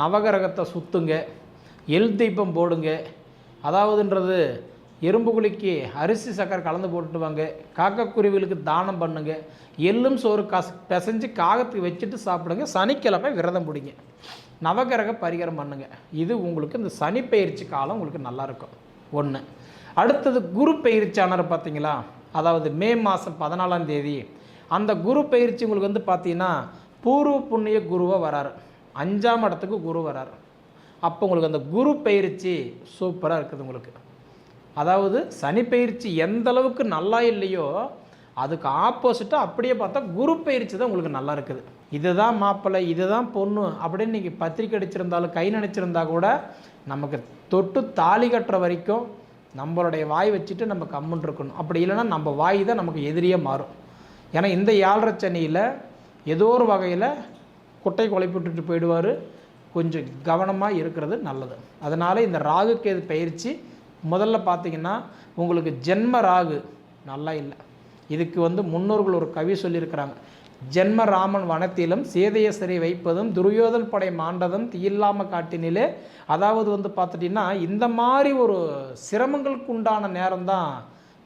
நவகரகத்தை சுத்துங்க எல் தீபம் போடுங்க. அதாவதுன்றது எறும்பு குழிக்கு அரிசி சக்கரை கலந்து போட்டுட்டு வாங்க. காக்கக்குருவிகளுக்கு தானம் பண்ணுங்க. எள்ளும் சோறு கச பிசைஞ்சு காகத்துக்கு வச்சுட்டு சாப்பிடுங்க. சனிக்கிழமை விரதம் பிடிங்க. நவகிரக பரிகாரம் பண்ணுங்க. இது உங்களுக்கு இந்த சனி பயிற்சி காலம் உங்களுக்கு நல்லாயிருக்கும் ஒன்று அடுத்தது குரு பயிற்சியானர் பார்த்தீங்களா? அதாவது மே மாதம் பதினாலாம் தேதி. அந்த குரு பயிற்சி உங்களுக்கு வந்து பார்த்தீங்கன்னா பூர்வ புண்ணிய குருவாக வராரு. அஞ்சாம் இடத்துக்கு குரு வரார். அப்போ உங்களுக்கு அந்த குரு பயிற்சி சூப்பராக இருக்குது உங்களுக்கு. அதாவது சனி பயிற்சி எந்த அளவுக்கு நல்லா இல்லையோ அதுக்கு ஆப்போசிட்டாக அப்படியே பார்த்தா குரு பயிற்சி தான் உங்களுக்கு நல்லா இருக்குது. இதுதான் மாப்பிள்ளை இதுதான் பொண்ணு அப்படின்னு நீங்கள் பத்திரிக்கை அடிச்சிருந்தாலும் கை நினச்சிருந்தா கூட நமக்கு தொட்டு தாலி கட்டுற வரைக்கும் நம்மளுடைய வாய் வச்சுட்டு நம்ம கம்முன்னு இருக்கணும். அப்படி இல்லைன்னா நம்ம வாய் தான் நமக்கு எதிரியே மாறும். ஏன்னா இந்த ஏழரை சனியில் ஏதோ ஒரு வகையில் குட்டை குலைப்பிட்டுட்டு போயிடுவார். கொஞ்சம் கவனமாக இருக்கிறது நல்லது. அதனால் இந்த ராகு கேது பயிற்சி முதல்ல பார்த்தீங்கன்னா உங்களுக்கு ஜென்ம ராகு நல்லா இல்லை. இதுக்கு வந்து முன்னோர்கள் ஒரு கவி சொல்லியிருக்கிறாங்க. ஜென்ம ராமன் வனத்திலும் சேதையசரை வைப்பதும் துரியோதன் படை மாண்டதும் தீயில்லாம காட்டினிலே அதாவது வந்து பார்த்துட்டிங்கன்னா இந்த மாதிரி ஒரு சிரமங்களுக்கு உண்டான நேரம் தான்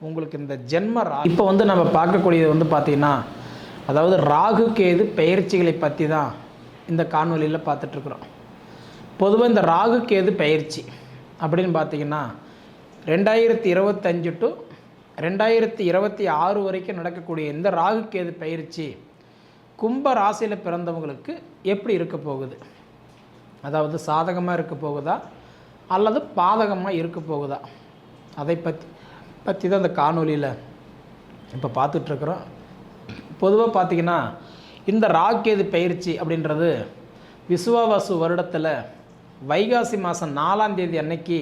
உங்களுக்கு இந்த ஜென்ம ரா இப்போ வந்து நம்ம பார்க்கக்கூடியது வந்து பார்த்திங்கன்னா அதாவது ராகு கேது பயிற்சிகளை பற்றி தான் இந்த காணொலியில் பார்த்துட்ருக்குறோம். பொதுவாக இந்த ராகு கேது பயிற்சி அப்படின்னு பார்த்தீங்கன்னா ரெண்டாயிரத்தி இருபத்தஞ்சு டு ரெண்டாயிரத்தி இருபத்தி ஆறு வரைக்கும் நடக்கக்கூடிய இந்த ராகு கேது பயிற்சி கும்ப ராசியில் பிறந்தவங்களுக்கு எப்படி இருக்க போகுது? அதாவது சாதகமாக இருக்க போகுதா? அல்லது பாதகமாக இருக்க போகுதா? அதை பற்றி பற்றி தான் இந்த காணொலியில் இப்போ பார்த்துட்ருக்குறோம். பொதுவாக பார்த்தீங்கன்னா இந்த ராக்கேது பயிற்சி அப்படின்றது விசுவாவாசு வருடத்தில் வைகாசி மாதம் நாலாம் தேதி அன்னைக்கு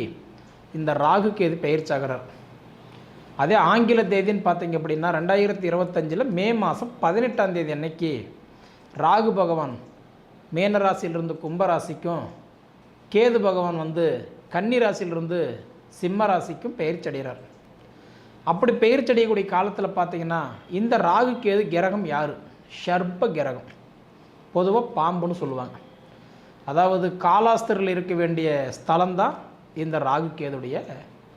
இந்த ராகு கேது பயிற்சி ஆகிறார்? அதே ஆங்கில தேதின்னு பார்த்தீங்க அப்படின்னா ரெண்டாயிரத்தி இருபத்தஞ்சில் மே மாதம் பதினெட்டாம் தேதி அன்னைக்கு ராகு பகவான் மேனராசியிலிருந்து கும்பராசிக்கும் கேது பகவான் வந்து கன்னி ராசியிலிருந்து சிம்ம ராசிக்கும் பயிற்சி அடைகிறார். அப்படி பயிற்சி அடையக்கூடிய காலத்தில் பார்த்தீங்கன்னா இந்த ராகு கேது கிரகம் யார்? ஷர்ப கிரகம் பொதுவாக பாம்புன்னு சொல்லுவாங்க. அதாவது காலாஸ்திரில் இருக்க வேண்டிய ஸ்தலம் தான் இந்த ராகுகேதுடைய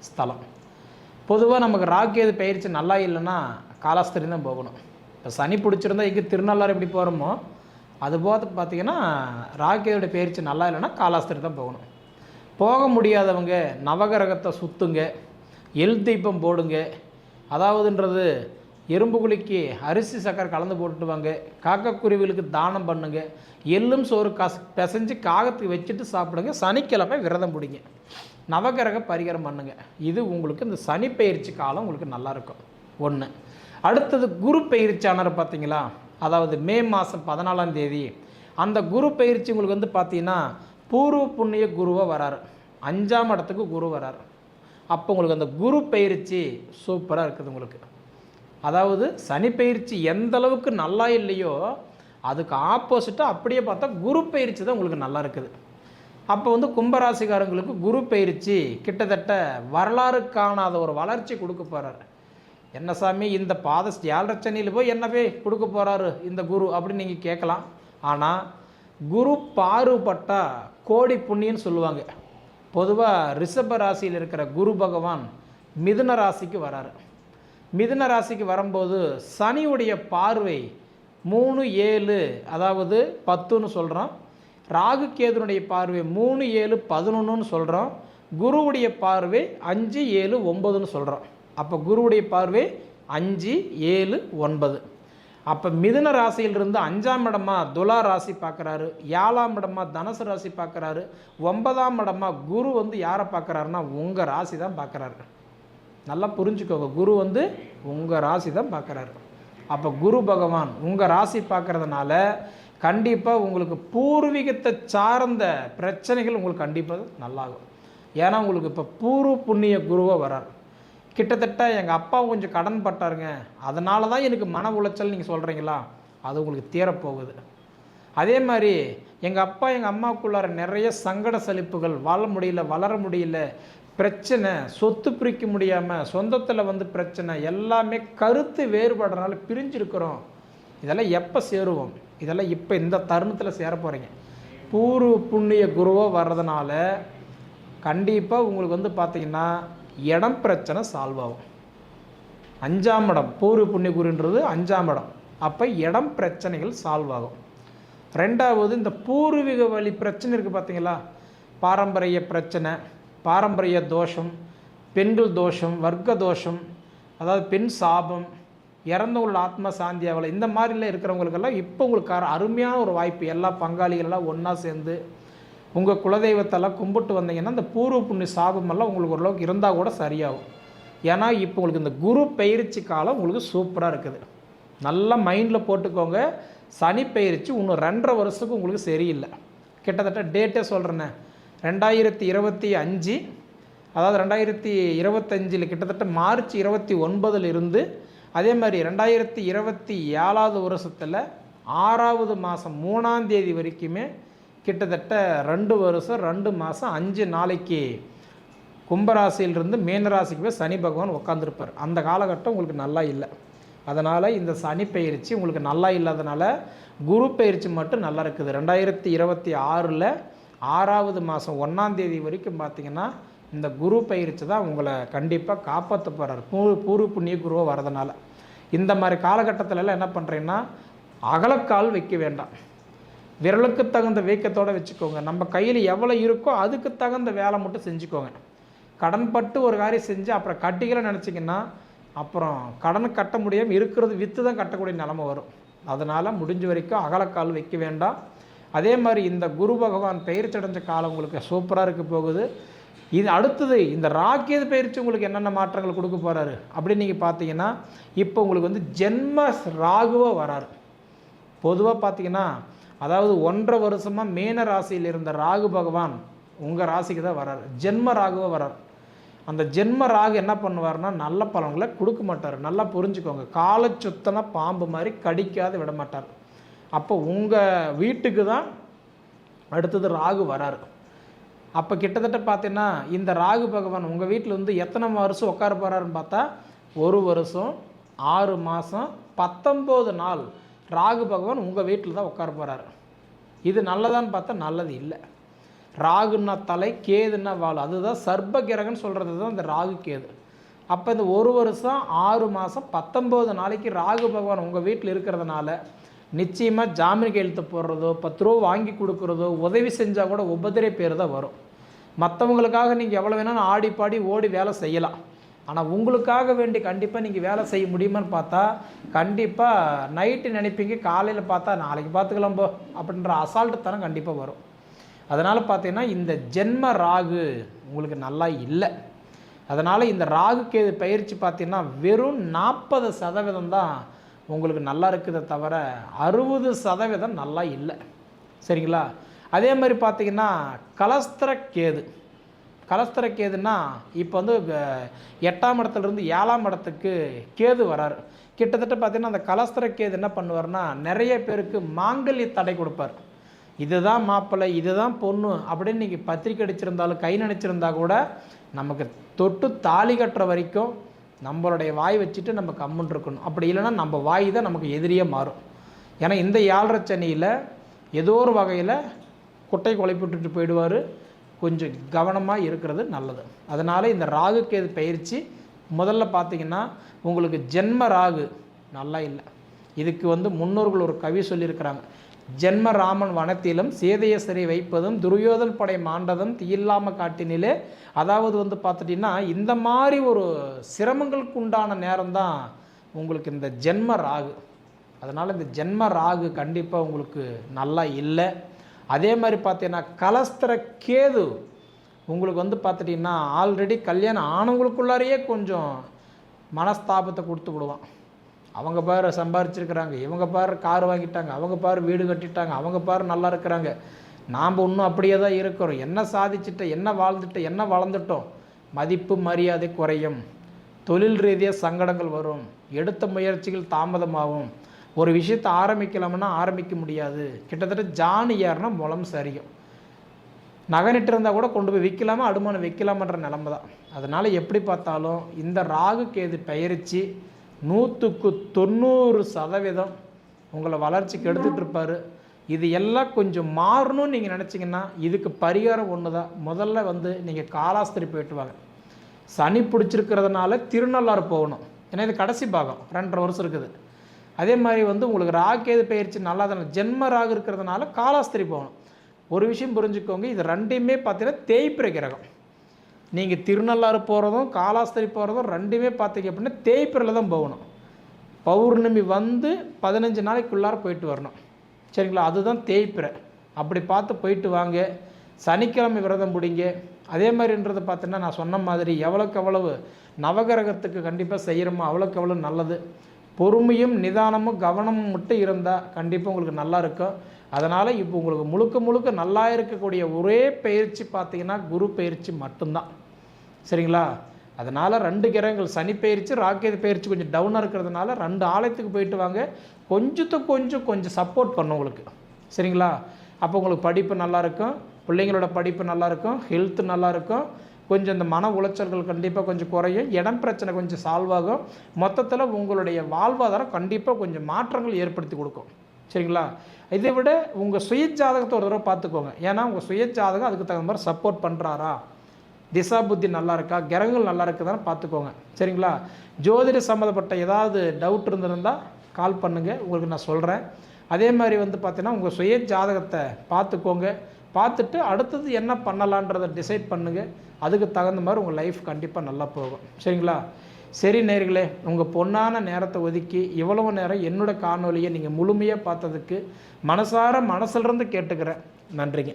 ஸ்தலம். பொதுவாக நமக்கு ராகுகேது பயிற்சி நல்லா இல்லைன்னா காலாஸ்திரி தான் போகணும். இப்போ சனி பிடிச்சிருந்தா இங்கே திருநள்ளாறு எப்படி போகிறோமோ அதுபோது பார்த்தீங்கன்னா ராகு பயிற்சி நல்லா இல்லைன்னா காலாஸ்திரி தான் போகணும். போக முடியாதவங்க நவகிரகத்தை சுற்றுங்க எல் தீபம் போடுங்க. அதாவதுன்றது எறும்பு குழிக்கு அரிசி சக்கரை கலந்து போட்டுட்டு வாங்க காக்கக்குருவிகளுக்கு தானம் பண்ணுங்க. எள்ளும் சோறு கச பிசைஞ்சு காகத்துக்கு வச்சுட்டு சாப்பிடுங்க. சனிக்கிழமை விரதம் பிடிங்க. நவகிரக பரிகாரம் பண்ணுங்க. இது உங்களுக்கு இந்த சனி பயிற்சி காலம் உங்களுக்கு நல்லாயிருக்கும் ஒன்று அடுத்தது குரு பயிற்சியானர் பார்த்தீங்களா அதாவது மே மாதம் பதினாலாம் தேதி. அந்த குரு பயிற்சி உங்களுக்கு வந்து பார்த்தீங்கன்னா பூர்வ புண்ணிய குருவாக வராரு. அஞ்சாம் இடத்துக்கு குரு வராரு. அப்போ உங்களுக்கு அந்த குரு பயிற்சி சூப்பராக இருக்குது உங்களுக்கு. அதாவது சனி பயிற்சி எந்த அளவுக்கு நல்லா இல்லையோ அதுக்கு ஆப்போசிட்டாக அப்படியே பார்த்தா குரு பயிற்சி தான் உங்களுக்கு நல்லா இருக்குது. அப்போ வந்து கும்பராசிக்காரங்களுக்கு குரு பயிற்சி கிட்டத்தட்ட வரலாறு காணாத ஒரு வளர்ச்சி கொடுக்க போகிறாரு என்ன சாமி இந்த பாத ஏழரச்சனியில் போய் என்னவே கொடுக்க போகிறாரு இந்த குரு அப்படின்னு நீங்கள் கேட்கலாம். ஆனால் குரு பாறுபட்டா கோடி புண்ணியன்னு சொல்லுவாங்க. பொதுவாக ரிஷப ராசியில் இருக்கிற குரு பகவான் மிதுன ராசிக்கு வராரு. மிதுன ராசிக்கு வரும்போது சனியுடைய பார்வை மூணு ஏழு அதாவது பத்துன்னு சொல்கிறோம் ராகு கேதுனுடைய பார்வை மூணு ஏழு பதினொன்றுன்னு சொல்கிறோம் குருவுடைய பார்வை அஞ்சு ஏழு ஒம்பதுன்னு சொல்கிறோம் அப்போ குருவுடைய பார்வை அஞ்சு ஏழு ஒன்பது. அப்போ மிதுன ராசியிலிருந்து அஞ்சாம் இடமா துலா ராசி பார்க்குறாரு ஏழாம் இடமா தனுசு ராசி பார்க்குறாரு ஒன்பதாம் இடமா குரு வந்து யாரை பார்க்குறாருன்னா உங்கள் ராசி தான் பார்க்குறாரு நல்லா புரிஞ்சுக்கோங்க. குரு வந்து உங்கள் ராசி தான் பார்க்குறாரு. அப்போ குரு பகவான் உங்கள் ராசி பார்க்குறதுனால கண்டிப்பாக உங்களுக்கு பூர்வீகத்தை சார்ந்த பிரச்சனைகள் உங்களுக்கு கண்டிப்பாக நல்லாகும். ஏன்னா உங்களுக்கு இப்போ பூர்வ புண்ணிய குருவாக வரார் கிட்டத்தட்ட எங்கள் அப்பா கொஞ்சம் கடன் பட்டாருங்க. அதனால தான் எனக்கு மன உளைச்சல் நீங்கள் சொல்கிறீங்களா அது உங்களுக்கு தீரப்போகுது. அதே மாதிரி எங்கள் அப்பா எங்கள் அம்மாவுக்குள்ளார நிறைய சங்கட சலிப்புகள் வாழ முடியல வளர முடியல பிரச்சனை சொத்து பிரிக்க முடியாமல் சொந்தத்தில் வந்து பிரச்சனை எல்லாமே கருத்து வேறுபடுறதுனால பிரிஞ்சிருக்கிறோம். இதெல்லாம் எப்போ சேருவோம்? இதெல்லாம் இப்போ இந்த தருணத்தில் சேர போகிறீங்க பூர்வ புண்ணிய குருவோ வர்றதுனால கண்டிப்பாக உங்களுக்கு வந்து பார்த்தீங்கன்னா இடம் பிரச்சனை சால்வ் ஆகும். அஞ்சாம் இடம் பூர்வ புண்ணிய குருன்றது அஞ்சாம் இடம். அப்போ இடம் பிரச்சனைகள் சால்வ் ஆகும். ரெண்டாவது இந்த பூர்வீக வழி பிரச்சனை இருக்குது பார்த்தீங்களா பாரம்பரிய பிரச்சனை பாரம்பரிய தோஷம் பெண்கள் தோஷம் வர்க்க தோஷம் அதாவது பெண் சாபம் இறந்தவங்களோட ஆத்மா சாந்தி அவளை இந்த மாதிரிலாம் இருக்கிறவங்களுக்கெல்லாம் இப்போ உங்களுக்கு அருமையான ஒரு வாய்ப்பு. எல்லா பங்காளிகளெல்லாம் ஒன்றா சேர்ந்து உங்கள் குலதெய்வத்தெல்லாம் கும்பிட்டு வந்தீங்கன்னா இந்த பூர்வ புண்ணிய சாபமெல்லாம் உங்களுக்கு ஓரளவுக்கு இருந்தால் கூட சரியாகும். ஏன்னா இப்போ உங்களுக்கு இந்த குரு பயிற்சி காலம் உங்களுக்கு சூப்பராக இருக்குது. நல்லா மைண்டில் போட்டுக்கோங்க. சனி பயிற்சி இன்னும் ரெண்டரை வருஷத்துக்கு உங்களுக்கு சரியில்லை. கிட்டத்தட்ட டேட்டே சொல்கிறேனே ரெண்டாயிரத்தி இருபத்தி அஞ்சு அதாவது ரெண்டாயிரத்தி இருபத்தஞ்சில் கிட்டத்தட்ட மார்ச் இருபத்தி ஒன்பதில் இருந்து அதே மாதிரி ரெண்டாயிரத்தி இருபத்தி ஏழாவது வருஷத்தில் ஆறாவது மாதம் மூணாம் தேதி வரைக்குமே கிட்டத்தட்ட ரெண்டு வருஷம் ரெண்டு மாதம் அஞ்சு நாளைக்கு கும்பராசியிலிருந்து மீனராசிக்கு போய் சனி பகவான் உட்காந்துருப்பார் அந்த காலகட்டம் உங்களுக்கு நல்லா இல்லை. அதனால் இந்த சனி பயிற்சி உங்களுக்கு நல்லா இல்லாதனால குரு பயிற்சி மட்டும் நல்லா இருக்குது. ரெண்டாயிரத்தி இருபத்தி ஆறில் ஆறாவது மாதம் ஒன்றாந்தேதி வரைக்கும் பார்த்தீங்கன்னா இந்த குரு பயிற்சி தான் உங்களை கண்டிப்பாக காப்பாற்ற போகிறார் பூ பூர்வ புண்ணிய குருவை வரதுனால இந்த மாதிரி காலகட்டத்திலலாம் என்ன பண்ணுறீங்கன்னா அகலக்கால் வைக்க வேண்டாம். விரலுக்கு தகுந்த வீக்கத்தோடு வச்சுக்கோங்க. நம்ம கையில் எவ்வளோ இருக்கோ அதுக்கு தகுந்த வேலை மட்டும் செஞ்சுக்கோங்க. கடன்பட்டு ஒரு காரியம் செஞ்சு அப்புறம் கட்டிக்கலாம் நினச்சிங்கன்னா அப்புறம் கடன் கட்ட முடியாமல் இருக்கிறது விற்று தான் கட்டக்கூடிய நிலமை வரும். அதனால் முடிஞ்ச வரைக்கும் அகலக்கால் வைக்க வேண்டாம். அதே மாதிரி இந்த குரு பகவான் பயிற்சடைஞ்ச காலம் உங்களுக்கு சூப்பராக இருக்க போகுது. இது அடுத்தது இந்த ராக்கியது பயிற்சி உங்களுக்கு என்னென்ன மாற்றங்கள் கொடுக்க போகிறாரு அப்படின்னு நீங்கள் பார்த்தீங்கன்னா இப்போ உங்களுக்கு வந்து ஜென்ம ராகுவாக வராரு. பொதுவாக பார்த்தீங்கன்னா அதாவது ஒன்றரை வருஷமாக மீன ராசியில் இருந்த ராகு பகவான் உங்கள் ராசிக்கு தான் வராரு. ஜென்ம ராகுவாக வரார். அந்த ஜென்ம ராகு என்ன பண்ணுவார்னா நல்ல பலன்களை கொடுக்க மாட்டார். நல்லா புரிஞ்சுக்கோங்க. காலை சுத்தன பாம்பு மாதிரி கடிக்காது விட மாட்டார். அப்போ உங்கள் வீட்டுக்கு தான் அடுத்தது ராகு வராரு. அப்போ கிட்டத்தட்ட பார்த்தீங்கன்னா இந்த ராகு பகவான் உங்கள் வீட்டில் வந்து எத்தனை வருஷம் உட்கார போகிறாருன்னு பார்த்தா ஒரு வருஷம் ஆறு மாதம் பத்தொம்போது நாள் ராகு பகவான் உங்கள் வீட்டில் தான் உட்கார போகிறாரு இது நல்லதான்னு பார்த்தா நல்லது இல்லை. ராகுன்னா தலை கேதுன்னா வால். அதுதான் சர்ப்ப கிரகன்னு சொல்கிறது தான் இந்த ராகு கேது. அப்போ இந்த ஒரு வருஷம் ஆறு மாதம் பத்தொம்போது நாளைக்கு ராகு பகவான் உங்கள் வீட்டில் இருக்கிறதுனால நிச்சயமாக ஜாமீன் கையெழுத்து போடுறதோ பத்து ரூபா வாங்கி கொடுக்குறதோ உதவி செஞ்சால் கூட உபதிரை பேர் தான் வரும். மற்றவங்களுக்காக நீங்கள் எவ்வளோ வேணாலும் ஆடி பாடி ஓடி வேலை செய்யலாம். ஆனால் உங்களுக்காக வேண்டி கண்டிப்பாக நீங்கள் வேலை செய்ய முடியுமான்னு பார்த்தா கண்டிப்பாக நைட்டு நினைப்பீங்க காலையில் பார்த்தா நாளைக்கு பார்த்துக்கலாம் போ அப்படின்ற அசால்ட்டு தரம் கண்டிப்பாக வரும். அதனால் பார்த்தீங்கன்னா இந்த ஜென்ம ராகு உங்களுக்கு நல்லா இல்லை. அதனால் இந்த ராகு கேது பயிற்சி பார்த்தீங்கன்னா வெறும் நாற்பது சதவீதம் தான் உங்களுக்கு நல்லா இருக்குதே தவிர அறுபது சதவீதம் நல்லா இல்லை. சரிங்களா? அதே மாதிரி பார்த்தீங்கன்னா கலஸ்திர கேது. கலஸ்திர கேதுன்னா இப்போ வந்து எட்டாம் இடத்துலேருந்து ஏழாம் இடத்துக்கு கேது வராரு. கிட்டத்தட்ட பார்த்தீங்கன்னா அந்த கலஸ்திர கேது என்ன பண்ணுவார்னா நிறைய பேருக்கு மாங்கல்ய தடை கொடுப்பார். இதுதான் மாப்பிள்ளை இதுதான் பொண்ணு அப்படின்னு நீங்கள் பத்திரிக்கை அடிச்சிருந்தாலும் கை நினச்சிருந்தா கூட நமக்கு தொட்டு தாலி கட்டுற வரைக்கும் நம்மளுடைய வாய் வச்சுட்டு நம்ம கம்முன்னு இருக்கணும். அப்படி இல்லைன்னா நம்ம வாய் தான் நமக்கு எதிரியே மாறும். ஏன்னா இந்த ஏழரை சனியில் ஏதோ ஒரு வகையில் குட்டை குலைப்பிட்டுட்டு போயிடுவார். கொஞ்சம் கவனமாக இருக்கிறது நல்லது. அதனால் இந்த ராகுக்கு இது பயிற்சி முதல்ல பார்த்தீங்கன்னா உங்களுக்கு ஜென்ம ராகு நல்லா இல்லை. இதுக்கு வந்து முன்னோர்கள் ஒரு கவி சொல்லியிருக்கிறாங்க. ஜென்ம ராமன் வனத்திலும் சிறை வைப்பதும் துரியோதன் படை மாண்டதும் தீயில்லாம காட்டினிலே. அதாவது வந்து பார்த்துட்டிங்கன்னா இந்த மாதிரி ஒரு சிரமங்களுக்கு உண்டான நேரம்தான் உங்களுக்கு இந்த ஜென்ம ராகு. அதனால் இந்த ஜென்ம ராகு கண்டிப்பாக உங்களுக்கு நல்லா இல்லை. அதே மாதிரி பார்த்தீங்கன்னா கலஸ்திர கேது உங்களுக்கு வந்து பார்த்துட்டிங்கன்னா ஆல்ரெடி கல்யாணம் ஆனவங்களுக்குள்ளாரையே கொஞ்சம் மனஸ்தாபத்தை கொடுத்து விடுவான். அவங்க பாரு சம்பாரிச்சிருக்கிறாங்க இவங்க பாரு கார் வாங்கிட்டாங்க அவங்க பாரு வீடு கட்டிட்டாங்க அவங்க பாரு நல்லா இருக்கிறாங்க. நாம் இன்னும் அப்படியே தான் இருக்கிறோம். என்ன சாதிச்சிட்ட என்ன வாழ்ந்துட்ட என்ன வளர்ந்துட்டோம்? மதிப்பு மரியாதை குறையும். தொழில் ரீதியாக சங்கடங்கள் வரும். எடுத்த முயற்சிகள் தாமதமாகும். ஒரு விஷயத்தை ஆரம்பிக்கலாம்னா ஆரம்பிக்க முடியாது. கிட்டத்தட்ட ஜான் ஏறினா முளம் சரியும். நகனிட்டு இருந்தால் கூட கொண்டு போய் விற்கலாமா அடமானம் விற்கலாமன்ற நிலமை தான். அதனால் எப்படி பார்த்தாலும் இந்த ராகு கேது பயிற்சி நூற்றுக்கு தொண்ணூறு சதவீதம் உங்களை வளர்ச்சிக்கு எடுத்துகிட்டு இருப்பார். இது எல்லாம் கொஞ்சம் மாறணும்னு நீங்கள் நினச்சிங்கன்னா இதுக்கு பரிகாரம் ஒன்று தான் முதல்ல வந்து நீங்கள் காலாஸ்திரி போயிட்டு வாங்க. சனி பிடிச்சிருக்கிறதுனால திருநள்ளாறு போகணும். ஏன்னா இது கடைசி பாகம். ரெண்டரை வருஷம் இருக்குது. அதே மாதிரி வந்து உங்களுக்கு ராகேது பயிற்சி நல்லா தானே ஜென்ம ராகு இருக்கிறதுனால காலாஸ்திரி போகணும். ஒரு விஷயம் புரிஞ்சுக்கோங்க. இது ரெண்டையுமே பார்த்தீங்கன்னா தேய்பிறை கிரகம். நீங்கள் திருநள்ளாறு போகிறதும் காலாஸ்திரி போகிறதும் ரெண்டுமே பார்த்தீங்க அப்படின்னா தேய்பிரில் தான் போகணும். பௌர்ணமி வந்து பதினஞ்சு நாளைக்குள்ளார போயிட்டு வரணும். சரிங்களா? அதுதான் தேய்பிரை. அப்படி பார்த்து போயிட்டு வாங்க. சனிக்கிழமை விரதம் பிடிங்க அதே மாதிரின்றது பார்த்தீங்கன்னா நான் சொன்ன மாதிரி எவ்வளோக்கு எவ்வளவு நவகிரகத்துக்கு கண்டிப்பாக செய்கிறோமோ அவ்வளோக்கு எவ்வளோ நல்லது. பொறுமையும் நிதானமும் கவனமும் மட்டும் இருந்தால் கண்டிப்பாக உங்களுக்கு நல்லா இருக்கும். அதனால் இப்போ உங்களுக்கு முழுக்க முழுக்க நல்லா இருக்கக்கூடிய ஒரே பயிற்சி பார்த்தீங்கன்னா குரு பயிற்சி மட்டும்தான். சரிங்களா? அதனால் ரெண்டு கிரகங்கள் சனி பயிற்சி ராக்கெட் பயிற்சி கொஞ்சம் டவுனாக இருக்கிறதுனால ரெண்டு ஆலயத்துக்கு போயிட்டு வாங்க. கொஞ்சத்துக்கு கொஞ்சம் கொஞ்சம் சப்போர்ட் பண்ணும் உங்களுக்கு. சரிங்களா? அப்போ உங்களுக்கு படிப்பு நல்லாயிருக்கும் பிள்ளைங்களோட படிப்பு நல்லாயிருக்கும் ஹெல்த் நல்லாயிருக்கும் கொஞ்சம் இந்த மன உளைச்சல்கள் கண்டிப்பாக கொஞ்சம் குறையும். இடம் பிரச்சனை கொஞ்சம் சால்வ் ஆகும். மொத்தத்தில் உங்களுடைய வாழ்வாதாரம் கண்டிப்பாக கொஞ்சம் மாற்றங்கள் ஏற்படுத்தி கொடுக்கும். சரிங்களா? இதை விட உங்கள் சுய ஜாதகத்தை ஒரு தடவை பார்த்துக்கோங்க. ஏன்னா உங்கள் சுய ஜாதகம் அதுக்கு தகுந்த மாதிரி சப்போர்ட் பண்ணுறாரா திசா புத்தி நல்லா இருக்கா? கிரகங்கள் நல்லா இருக்குதான்னு பார்த்துக்கோங்க. சரிங்களா? ஜோதிட சம்மந்தப்பட்ட ஏதாவது டவுட் இருந்திருந்தால் கால் பண்ணுங்கள் உங்களுக்கு நான் சொல்கிறேன் அதே மாதிரி வந்து பார்த்தீங்கன்னா உங்கள் சுய ஜாதகத்தை பார்த்துக்கோங்க. பார்த்துட்டு அடுத்தது என்ன பண்ணலான்றதை டிசைட் பண்ணுங்கள் அதுக்கு தகுந்த மாதிரி உங்கள் லைஃப் கண்டிப்பாக நல்லா போகும். சரிங்களா? சரி நேர்களே உங்கள் பொன்னான நேரத்தை ஒதுக்கி இவ்வளவு நேரம் என்னோட காணொலியை நீங்கள் முழுமையாக பார்த்ததுக்கு மனசார மனசிலிருந்து கேட்டுக்கிறேன். நன்றிங்க.